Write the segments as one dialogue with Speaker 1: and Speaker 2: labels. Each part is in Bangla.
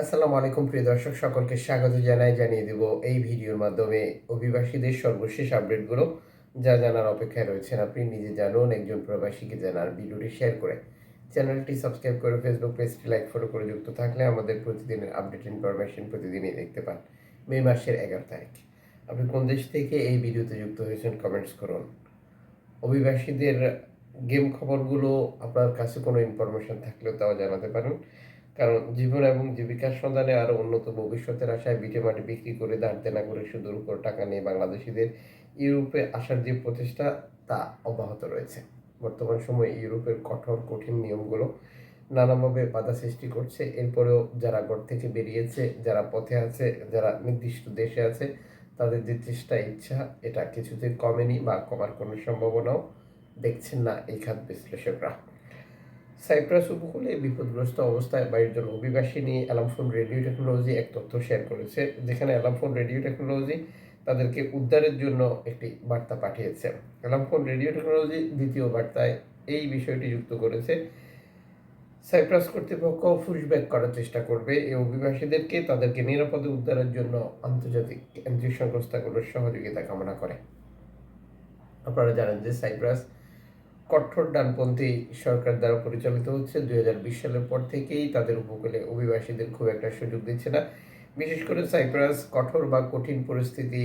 Speaker 1: আসসালামু আলাইকুম, প্রিয় দর্শক, সকলকে স্বাগত জানাই, জানিয়ে দেব এই ভিডিওর মাধ্যমে অভিবাসীদের সর্বশেষ আপডেটগুলো। যা জানার অপেক্ষায় রয়েছেন আপনি, নিজে জানুন, একজন প্রবাসীকে জানার ভিডিওটি শেয়ার করে। চ্যানেলটি সাবস্ক্রাইব করে ফেসবুক পেজটি লাইক, ফলো করে যুক্ত থাকলে আমাদের প্রতিদিনের আপডেট, ইনফরমেশন প্রতিদিনই দেখতে পান। মে মাসের এগারো তারিখ। আপনি কোন দেশ থেকে এই ভিডিওতে যুক্ত হয়েছেন কমেন্টস করুন। অভিবাসীদের গেম খবরগুলো, আপনার কাছে কোনো ইনফরমেশন থাকলেও তাও জানাতে পারেন। কারণ জীবন এবং জীবিকার সন্ধানে আরও উন্নত ভবিষ্যতের আশায় মাটি বিক্রি করে ধার দেনা করে সুদের উপর টাকা নিয়ে বাংলাদেশিদের ইউরোপে আসার যে প্রচেষ্টা, তা অব্যাহত রয়েছে। বর্তমান সময়ে ইউরোপের কঠোর, কঠিন নিয়মগুলো নানাভাবে বাধা সৃষ্টি করছে। এরপরেও যারা ঘর থেকে বেরিয়েছে, যারা পথে আছে, যারা নির্দিষ্ট দেশে আছে, তাদের যে চেষ্টা, ইচ্ছা, এটা কিছুতে কমেনি বা কমার কোনো সম্ভাবনাও দেখছেন না এই খাত বিশ্লেষকরা। সাইপ্রাস উপকূলে বিপদগ্রস্ত অবস্থায় বাইরের জন্য অভিবাসী নিয়ে অ্যালামফোন রেডিও টেকনোলজি এক তথ্য শেয়ার করেছে, যেখানে অ্যালামফোন রেডিও টেকনোলজি তাদেরকে উদ্ধারের জন্য একটি বার্তা পাঠিয়েছে। অ্যালামফোন রেডিও টেকনোলজি দ্বিতীয় বার্তায় এই বিষয়টি যুক্ত করেছে, সাইপ্রাস কর্তৃপক্ষ পুশব্যাক করার চেষ্টা করবে। এই অভিবাসীদেরকে তাদেরকে নিরাপদে উদ্ধারের জন্য আন্তর্জাতিক এনজিও সংস্থাগুলোর সহযোগিতা কামনা করে। আপনারা জানেন যে সাইপ্রাস কঠোর ডানপন্থী সরকার দ্বারা পরিচালিত হচ্ছে। দুই হাজার বিশ সালের পর থেকেই তাদের উপকূলে অভিবাসীদের খুব একটা সুযোগ দিচ্ছে না। বিশেষ করে সাইপ্রাস কঠোর বা কঠিন পরিস্থিতি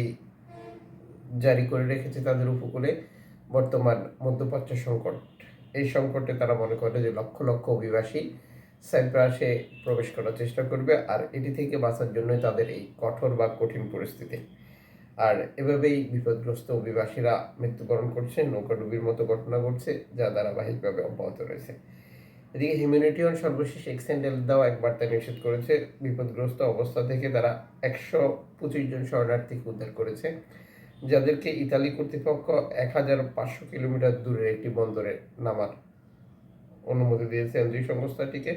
Speaker 1: জারি করে রেখেছে তাদের উপকূলে বর্তমান মধ্যপ্রাচ্য সংকট। এই সংকটে তারা মনে করে যে লক্ষ লক্ষ অভিবাসী সাইপ্রাসে প্রবেশ করার চেষ্টা করবে, আর এটি থেকে বাঁচার জন্যই তাদের এই কঠোর বা কঠিন পরিস্থিতি। আর এভাবেই বিপদগ্রস্ত অভিবাসীরা মৃত্যুবরণ করছে নৌকাডুবির মতো ঘটনা ঘটছে, যা ধারাবাহিকভাবে অব্যাহত রয়েছে। এদিকে হিউম্যানিটিয়ন সর্বশেষ এক্সেন্ডেল দেওয়া এক বার্তা নিষেধ করেছে, বিপদগ্রস্ত অবস্থা থেকে তারা একশো পঁচিশ জন শরণার্থীকে উদ্ধার করেছে, যাদেরকে ইতালি কর্তৃপক্ষ এক হাজার পাঁচশো কিলোমিটার দূরের একটি বন্দরে নামার অনুমতি দিয়েছে। এনজিও সংস্থাটিকে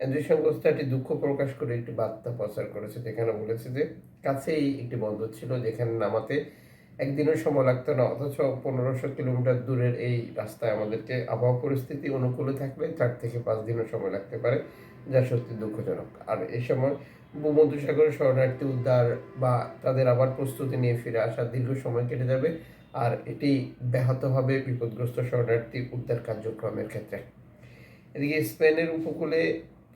Speaker 1: এনজিও সংস্থাটি দুঃখ প্রকাশ করে একটি বার্তা প্রচার করেছে, যেখানে বলেছে যে, কাছেই একটি বন্দর ছিল যেখানে নামাতে একদিনও সময় লাগতো না, অথচ পনেরোশো কিলোমিটার দূরের এই রাস্তায় আমাদেরকে আবহাওয়া পরিস্থিতি অনুকূলে থাকলে চার থেকে পাঁচ দিনও সময় লাগতে পারে, যা সত্যি দুঃখজনক। আর এই সময় ভূমধ্যসাগরের শরণার্থী উদ্ধার বা তাদের আবার প্রস্তুতি নিয়ে ফিরে আসা দীর্ঘ সময় কেটে যাবে, আর এটি ব্যাহত হবে বিপদগ্রস্ত শরণার্থী উদ্ধার কার্যক্রমের ক্ষেত্রে। এদিকে স্পেনের উপকূলে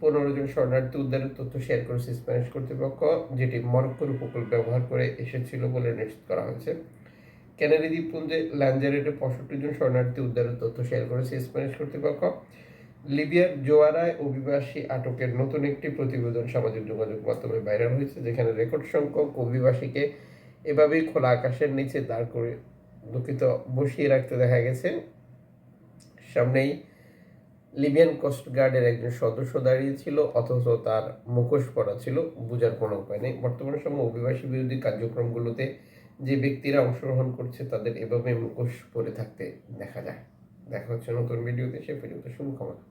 Speaker 1: পনেরো জন শরণার্থী উদ্ধারের তথ্য শেয়ার করেছে স্প্যানিশ কর্তৃপক্ষ, যেটি মরক্কোর উপকূল ব্যবহার করে এসেছিল বলে নিশ্চিত করা হয়েছে। ক্যানারি দ্বীপপুঞ্জে ল্যাঞ্জারেটে পঁয়ষট্টি জন শরণার্থী উদ্ধারের তথ্য শেয়ার করেছে স্প্যানিশ কর্তৃপক্ষ। লিবিয়ার জোয়ারায় অভিবাসী আটকের নতুন একটি প্রতিবেদন সামাজিক যোগাযোগ মাধ্যমে ভাইরাল হয়েছে, যেখানে রেকর্ড সংখ্যক অভিবাসীকে এভাবেই খোলা আকাশের নিচে দাঁড় করে দুঃখিত বসিয়ে রাখতে দেখা গেছে। সামনেই লিবিয়ান কোস্টগার্ডের একজন সদস্য দাঁড়িয়ে ছিল অথচ তার মুখোশ পড়া ছিল, বোঝার কোনো উপায় নেই। বর্তমান সময় অভিবাসী বিরোধী কার্যক্রমগুলোতে যে ব্যক্তিরা অংশগ্রহণ করছে, তাদের এভাবে মুখোশ পরে থাকতে দেখা যায়। দেখা হচ্ছে নতুন ভিডিওতে, সে পর্যন্ত শুভকামনা।